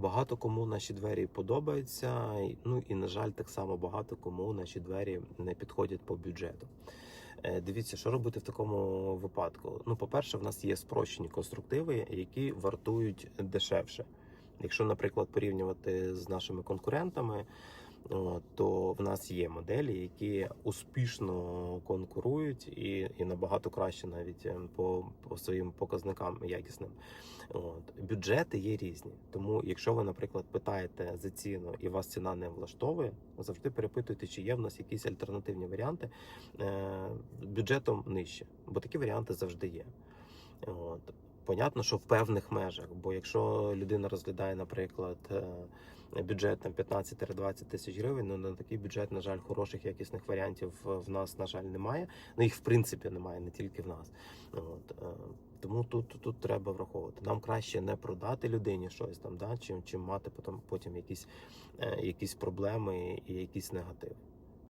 Багато кому наші двері подобаються. Ну і на жаль, так само багато кому наші двері не підходять по бюджету. Е, Дивіться, що робити в такому випадку. Ну, по-перше, в нас є спрощені конструктиви, які вартують дешевше. Якщо, наприклад, порівнювати з нашими конкурентами, то в нас є моделі, які успішно конкурують і, і набагато краще навіть е, по, по своїм показникам якісним. От. Бюджети є різні. Тому, якщо ви, наприклад, питаєте за ціну і вас ціна не влаштовує, завжди перепитуйте, чи є в нас якісь альтернативні варіанти е, бюджетом нижче, бо такі варіанти завжди є. От. Понятно, що в певних межах, бо якщо людина розглядає, наприклад, е, бюджет там 15-20 тисяч гривень, ну на такий бюджет, на жаль, хороших якісних варіантів в нас, на жаль, немає. Ну їх в принципі немає, не тільки в нас. От, е, тому тут, тут треба враховувати. Нам краще не продати людині щось там, да, чим, чим мати потім, потім якісь, е, якісь проблеми і якийсь негатив.